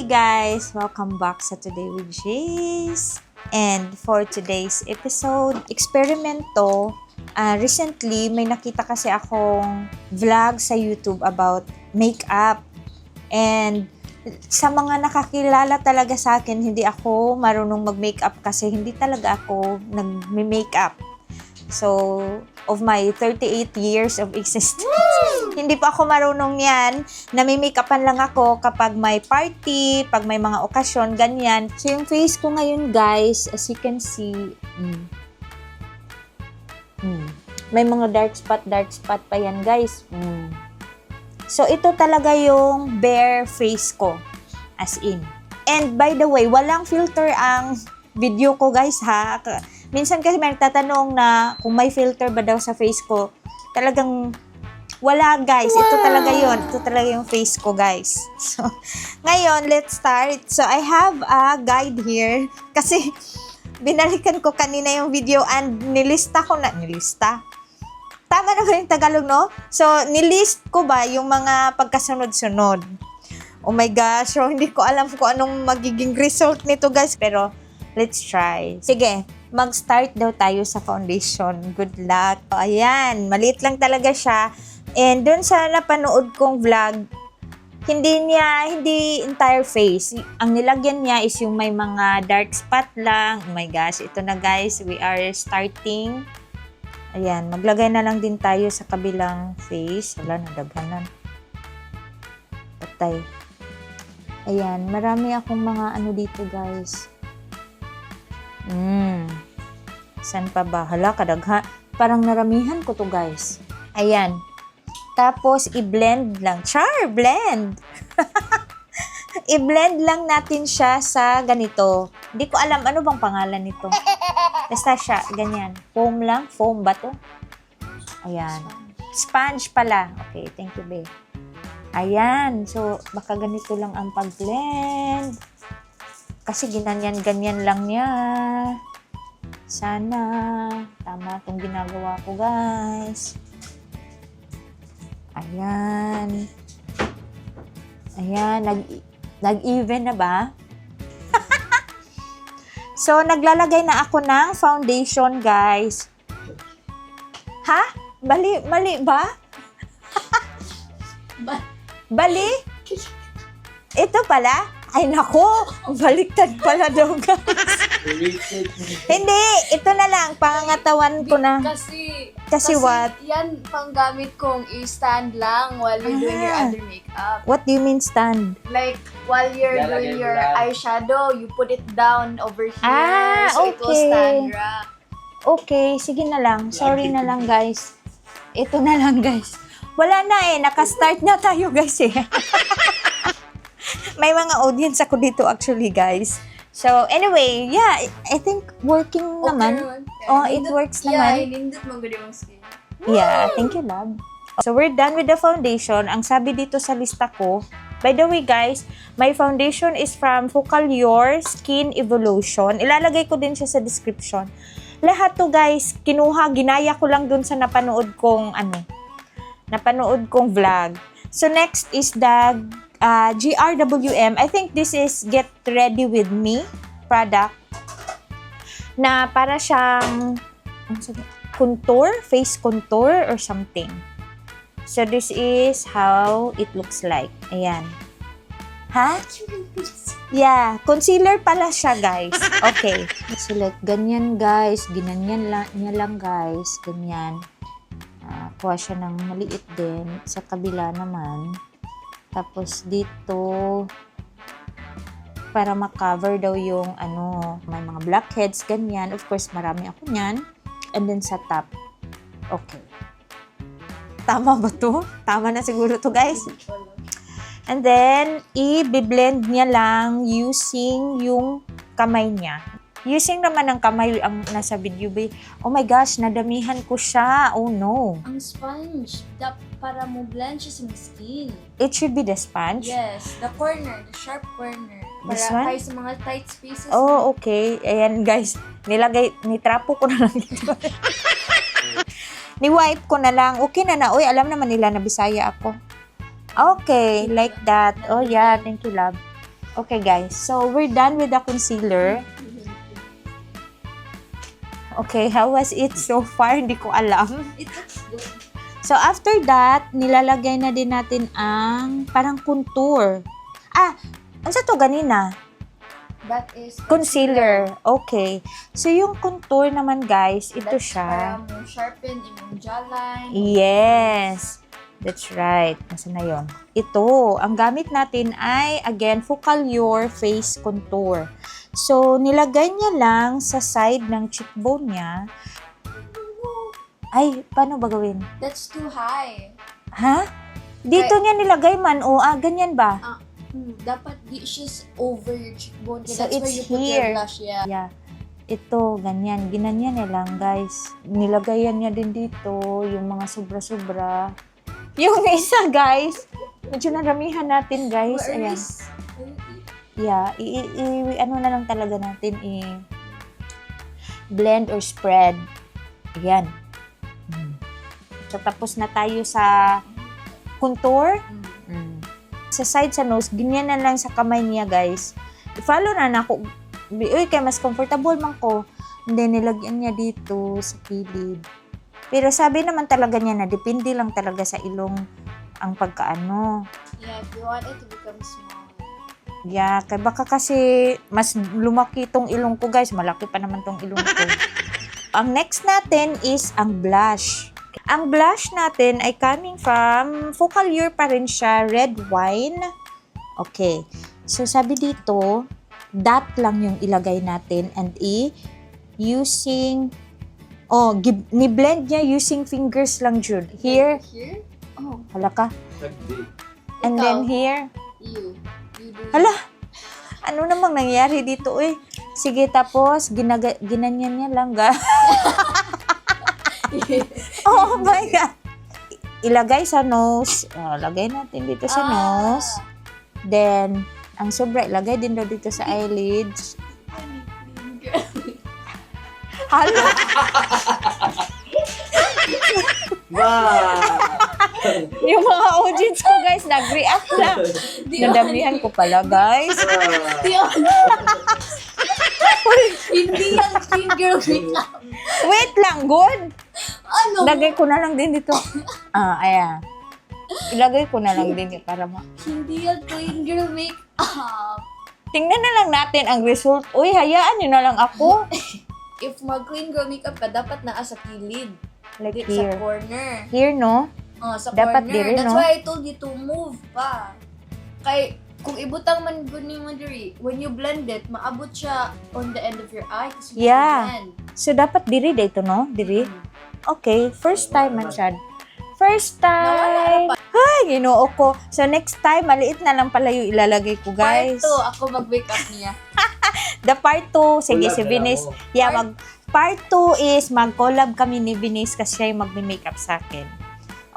Guys! Welcome back sa Today with Jace. And for today's episode, experiment to. Ah, recently, may nakita kasi akong vlog sa YouTube about makeup. And sa mga nakakilala talaga sa akin, hindi ako marunong mag-makeup kasi hindi talaga ako nag-makeup. So, of my 38 years of existence, hindi pa ako marunong yan. Nami-makeupan lang ako kapag may party, pag may mga okasyon, ganyan. So, yung face ko ngayon, guys, as you can see, mm, mm, may mga dark spot, dark spot pa yan, guys. Mm. So, ito talaga yung bare face ko. As in. And by the way, walang filter ang video ko, guys, ha? Minsan kasi may nagtatanong na kung may filter ba daw sa face ko. Talagang wala, guys. Ito talaga yon Ito talaga yung face ko, guys. So, ngayon, let's start. So, I have a guide here. Kasi, binalikan ko kanina yung video and nilista ko na. Nilista? Tama na ba yung Tagalog, no? So, nilist ko ba yung mga pagkasunod-sunod? Oh my gosh, so hindi ko alam kung anong magiging result nito, guys. Pero, let's try. Sige, mag-start daw tayo sa foundation. Good luck. Ayan, maliit lang talaga siya. And dun sa napanood kong vlog, hindi niya, hindi entire face. Ang nilagyan niya is yung may mga dark spot lang. Oh my gosh, ito na guys, we are starting. Ayan, maglagay na lang din tayo sa kabilang face. Wala, nadaghanan. Patay. Ayan, marami akong mga ano dito guys. Mm. San pa ba? Hala, kadagha. Parang naramihan ko to guys. Ayan. Tapos, i-blend lang. Char, blend! i-blend lang natin siya sa ganito. Hindi ko alam ano bang pangalan nito. Basta siya, ganyan. Foam lang. Foam ba to? Ayan. Sponge pala. Okay, thank you, babe. Ayan. So, baka ganito lang ang pag-blend. Kasi ginanyan-ganyan lang niya. Sana tama itong ginagawa ko, guys. Ayan. Ayan. Nag, nag-even na ba? so, naglalagay na ako ng foundation, guys. Ha? Mali, mali ba? Ba- Bali? Ito pala? Ay nako, baliktad pala daw guys. Hindi, ito na lang, pangangatawan ko na. Kasi, Kasi what? Yan panggamit kong i-stand lang while you're doing your Ah. other makeup. What do you mean stand? Like, while you're Lalagay doing mo your lang. eyeshadow, you put it down over here. Ah, so it will okay. stand up. Okay, sige na lang. Sorry na lang guys. Ito na lang guys. Wala na eh, nakastart na tayo guys eh. May mga audience ako dito actually guys. So anyway, yeah, I think working naman. Oh, it works Yeah, naman. nindot mo mong skin. Yeah, thank you, love. So, we're done with the foundation. Ang sabi dito sa lista ko, by the way, guys, my foundation is from Focalure Skin Evolution. Ilalagay ko din siya sa description. Lahat to, guys, kinuha, ginaya ko lang dun sa napanood kong, ano, napanood kong vlog. So, next is the uh, GRWM. I think this is Get Ready With Me product na para siyang, ano contour, face contour or something. So this is how it looks like. Ayan. Ha? Yeah, concealer pala siya, guys. Okay. So like, ganyan, guys. Ginanyan lang, niya lang, guys. Ganyan. Ah, kuha siya ng maliit din. Sa kabila naman. Tapos dito, para makover daw yung ano, may mga blackheads, ganyan. Of course, marami ako niyan. And then sa top. Okay. Tama ba to? Tama na siguro to, guys. And then, i-blend niya lang using yung kamay niya. Using naman ng kamay ang nasa video ba? Oh my gosh, nadamihan ko siya. Oh no. Ang sponge, da, para mo blend siya sa skin. It should be the sponge. Yes, the corner, the sharp corner. Para This one? tayo sa mga tight spaces. Oh, okay. Ayan, guys. Nilagay, nitrapo ko na lang dito. Ni-wipe ko na lang. Okay na na. Uy, alam naman nila na Bisaya ako. Okay, like that. Oh, yeah. Thank you, love. Okay, guys. So, we're done with the concealer. Okay, how was it so far? Hindi ko alam. It looks good. So, after that, nilalagay na din natin ang parang contour. Ah, ano sa to ganina? That is Concealer. Okay. So, yung contour naman, guys, ito That's siya. Para mo sharpen imong jawline. Yes. That's right. Nasaan na yun? Ito, ang gamit natin ay, again, Focalure Face Contour. So, nilagay niya lang sa side ng cheekbone niya. Ay, paano ba gawin? That's too high. Ha? Dito niya nilagay man. O, ah, ganyan ba? Hmm, dapat di siya s- over your cheekbone. So, That's where it's you put here. your blush. Yeah. Yeah. Ito, ganyan. Ginanyan niya lang, guys. Nilagayan niya din dito yung mga sobra-sobra. Yung isa, guys. Medyo naramihan natin, guys. Ayan. Yeah, i, i, i- ano na lang talaga natin i blend or spread. Ayan. Mm. So, tapos na tayo sa contour. Hmm. Mm. Sa side sa nose, ganyan na lang sa kamay niya, guys. I-follow na na ako. Uy, kaya mas comfortable man ko. Hindi, nilagyan niya dito sa kilid. Pero sabi naman talaga niya na depende lang talaga sa ilong ang pagkaano. Yeah, if you want it to become small. Yeah, kaya baka kasi mas lumaki tong ilong ko, guys. Malaki pa naman tong ilong ko. ang next natin is ang blush. Ang blush natin ay coming from Focalure pa rin siya, red wine. Okay. So, sabi dito, dot lang yung ilagay natin and i using oh, gib- ni-blend niya using fingers lang, Jude. Here, Here? Oh, hala ka. And then here, you. You do Hala, ano namang nangyari dito eh? Sige, tapos, ginaga, ginanyan niya lang ga. oh my God. Ilagay sa nose. Oh, lagay natin dito sa Ah. nose. Then, ang sobra, ilagay din daw dito sa eyelids. Hala, Wow! yung mga audience ko guys, nag-react na. Nadamihan ko pala guys. Di Hindi yan finger makeup. Wait lang, good. Ano? Lagay ko na lang din dito. Ah, ayan. Ilagay ko na lang din para ma... Hindi yan finger makeup. Tingnan na lang natin ang result. Uy, hayaan nyo na lang ako. If mag-clean girl makeup ka, dapat naa sa kilid. Like Di- here. Sa corner. Here, no? Oh, sa Dapat corner. diri, That's no? why I told you to move pa. Kay, kung ibutang man good ni mo diri, when you blend it, maabot siya on the end of your eye. Kasi Yeah. blend. So, dapat diri dito, no? Diri? Mm. Okay, first time man siya. First Nawala time. Ay, ginoo ko. So, next time, maliit na lang pala yung ilalagay ko, guys. Part 2, ako mag-makeup niya. The part 2, sige, si Vinis. Yeah, Part- mag, part 2 is mag-collab kami ni Vinis kasi siya yung magme-makeup sa akin.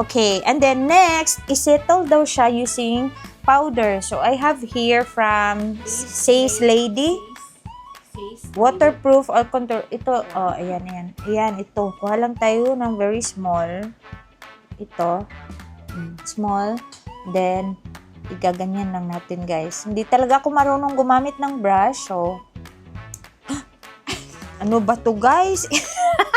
Okay, and then next, isettle daw siya using powder. So, I have here from Says Lady. Face. Waterproof or contour. Ito, oh, ayan, ayan. Ayan, ito. Kuha lang tayo ng very small. Ito. Small. Then, igaganyan lang natin, guys. Hindi talaga ako marunong gumamit ng brush, so... ano ba to, guys?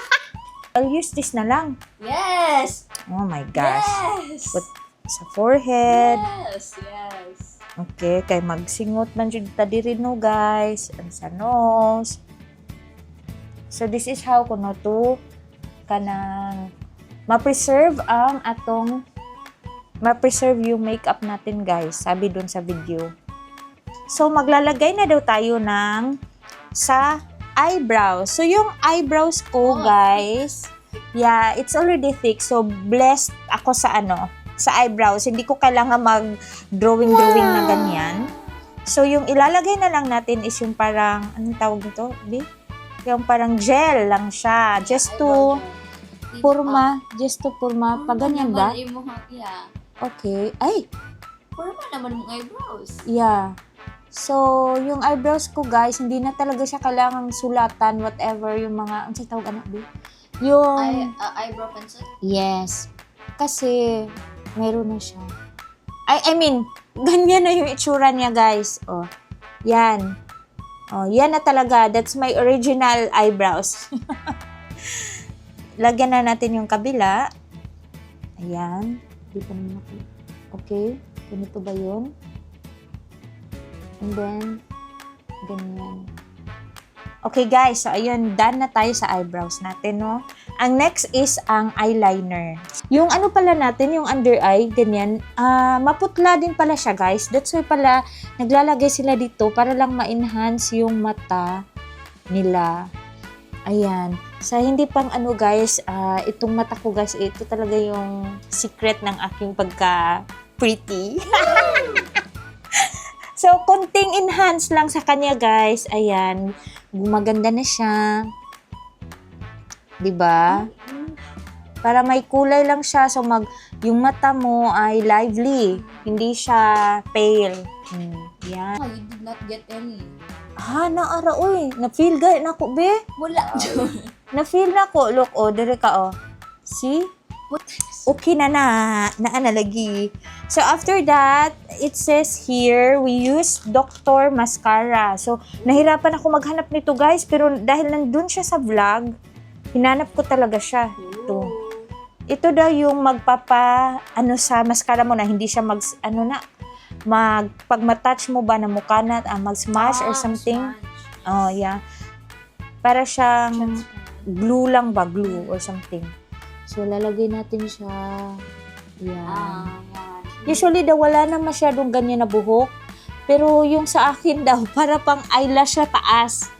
I'll use this na lang. Yes! Oh my gosh. Yes! Put sa forehead. Yes, yes. Okay, kay magsingot man jud ta diri no guys, ang sa nose. So this is how kuno to kanang ma-preserve ang atong ma-preserve yung makeup natin guys, sabi dun sa video. So maglalagay na daw tayo ng sa eyebrows. So yung eyebrows ko Oh, guys, yeah, it's already thick. So blessed ako sa ano, sa eyebrows. Hindi ko kailangan mag drawing-drawing na ganyan. So, yung ilalagay na lang natin is yung parang, anong tawag nito? Yung parang gel lang siya. Just to purma. Just to purma. Pag ganyan ba? Yeah. Okay. Ay, Purma naman mong eyebrows. yeah. So, yung eyebrows ko, guys, hindi na talaga siya kailangang sulatan, whatever, yung mga, ang sa tawag anak, di? Yung, Eye, uh, eyebrow pencil? yes. Kasi, meron na siya. I, I mean, ganyan na yung itsura niya, guys. Oh, Yan. Oh, yan na talaga. That's my original eyebrows. Lagyan na natin yung kabila. Ayan. Di pa naman ako. Okay. Ganito ba yun? And then, ganyan. Okay guys, so ayun, done na tayo sa eyebrows natin, no? Ang next is ang eyeliner. Yung ano pala natin, yung under eye, ganyan, ah maputla din pala siya guys. That's why pala, naglalagay sila dito para lang ma-enhance yung mata nila. Ayan. Sa hindi pang ano guys, ah, itong mata ko guys, ito talaga yung secret ng aking pagka pretty. so, konting enhance lang sa kanya guys. Ayan. Gumaganda na siya. 'Di ba? Para may kulay lang siya. So, mag, yung mata mo ay lively. Hindi siya pale. Hmm. Yan. You did not get any. Ah, naara, uy. Na-feel ga na ko, be. Wala. Na-feel na ko. Look, oh, dire ka, oh. See? Okay na na. Naa na lagi. So, after that, it says here, we use Dr. Mascara. So, nahirapan ako maghanap nito, guys. Pero dahil nandun siya sa vlog, hinanap ko talaga siya. Ito. Ito daw yung magpapa, ano sa mascara mo na hindi siya mag, ano na, mag, pag matouch mo ba na mukha na, ah, mag-smash or Ah, something. smash. Oh, yeah. Para siyang glue lang ba? Glue or something. So, lalagay natin siya. Ah, yan. Usually daw wala na masyadong ganyan na buhok. Pero yung sa akin daw, para pang eyelash sa taas.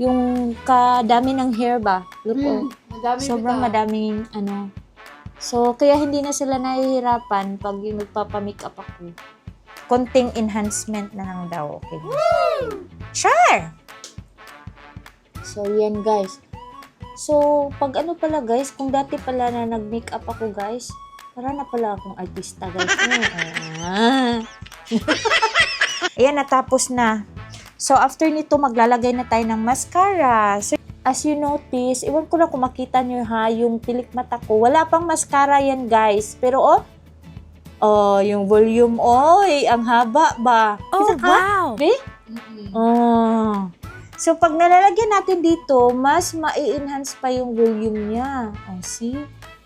Yung kadami ng hair ba? Look, oh. Hmm, madami Sobrang madaming ano. So, kaya hindi na sila nahihirapan pag yung nagpapamakeup ako. Konting enhancement na lang daw. Okay. Sure! So, yan guys. So, pag ano pala guys, kung dati pala na nag-makeup ako guys, para na pala akong artista guys. Ah. Ayan, natapos na. So, after nito, maglalagay na tayo ng mascara. So, as you notice, iwan ko lang kung makita nyo ha, yung pilik mata ko. Wala pang mascara yan, guys. Pero, oh, oh, yung volume, oy, ang haba ba? Kita ka? Be? Mm-mm. Oh. So, pag nalalagyan natin dito, mas ma-enhance pa yung volume niya. Oh, see?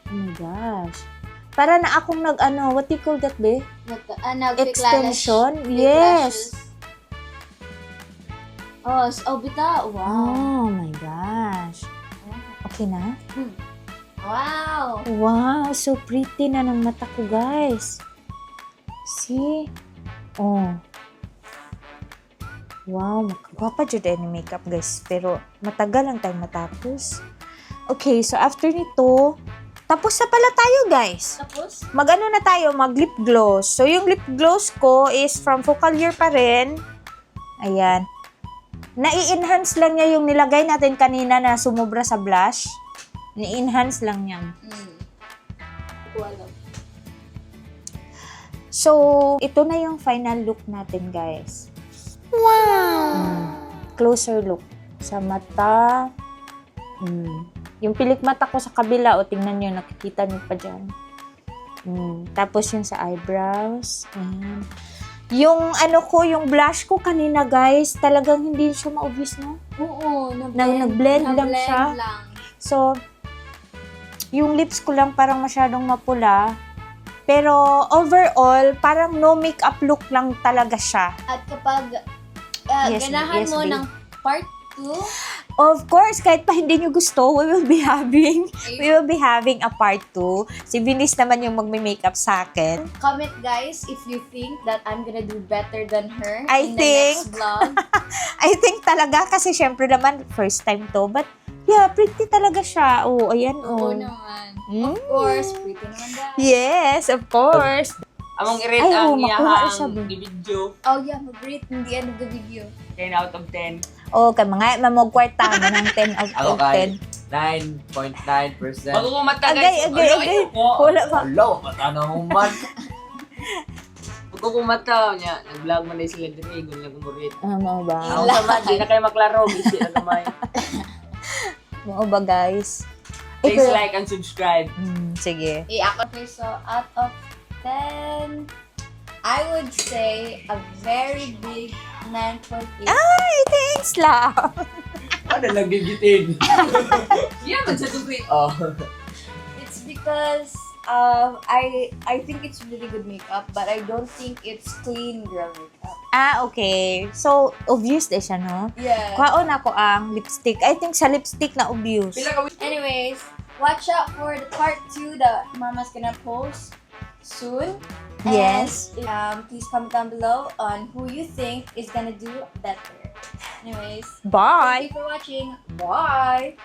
Oh my gosh. Para na akong nag, ano, what do you call that, be? Nag, ah, nag Extension? fake Yes. Oh, s- oh, bita. Wow. Oh my gosh. Okay na? Wow. Wow, so pretty na ng mata ko, guys. See? Oh. Wow, makagwapa dyan tayo ni makeup, guys. Pero matagal lang tayo matapos. Okay, so after nito, tapos na pala tayo, guys. Tapos? Mag-ano na tayo, mag lip gloss. So, yung lip gloss ko is from Focalier pa rin. Ayan. Nai-enhance lang niya yung nilagay natin kanina na sumobra sa blush. Ni-enhance lang niya. Mm. Wala. So, ito na yung final look natin, guys. Wow! Closer look. Sa mata. Mm. Yung pilik mata ko sa kabila, o tingnan nyo, nakikita nyo pa dyan. Mm. Tapos yung sa eyebrows. Ayan. Yung ano ko, yung blush ko kanina, guys, talagang hindi siya ma-obvious, no? Oo, nag- Nag- nag-blend lang nag-blend siya. lang. So, yung lips ko lang parang masyadong mapula. Pero overall, parang no makeup look lang talaga siya. At kapag ah, Yes, ganahan yes, mo babe. ng part 2, Of course, kahit pa hindi nyo gusto, we will be having we will be having a part 2. Si Vinis naman yung magme-makeup sa akin. comment guys if you think that I'm gonna do better than her I in think- the next vlog. I think talaga kasi syempre naman first time to, but yeah, pretty talaga siya. Oh, ayan oh. Oo naman. Mm. Of course, pretty naman guys. Yes, of course. Among i-rate Ay, ang oo, makuha siya, iyahang video. Oh yeah, mag-rate in the end of the video. 10 out of 10. Oh, kay mga mamog kwarta mo ng 10 out Ako of kay 10. 9.9%. Bago kumata Agay, guys. agay, Ano, agay. po. Wala pa. Hello, mata na mo man. Bago kumata niya. Nag-vlog man na sila diri. Gulo na kumurit. Ah, mao ba? Ako sa man, di na kayo maklaro. Bisi na gamay. Mao ba, guys? Eh, Please pero- like and subscribe. Hmm, sige. Eh, ako okay, so out of 10, I would say a very big 9.8. Ay, thanks lang. Ano lang gigitin? Yeah, man sa tubig. Oh. It's because um, I I think it's really good makeup, but I don't think it's clean girl makeup. Ah, okay. So, obvious din siya, no? Yeah. Kwaon ako ang lipstick. I think sa lipstick na obvious. Pila ka Anyways, watch out for the part two that Mama's gonna post soon. Yes. And, um, please comment down below on who you think is gonna do better. Anyways, Bye! thank you for watching. Bye.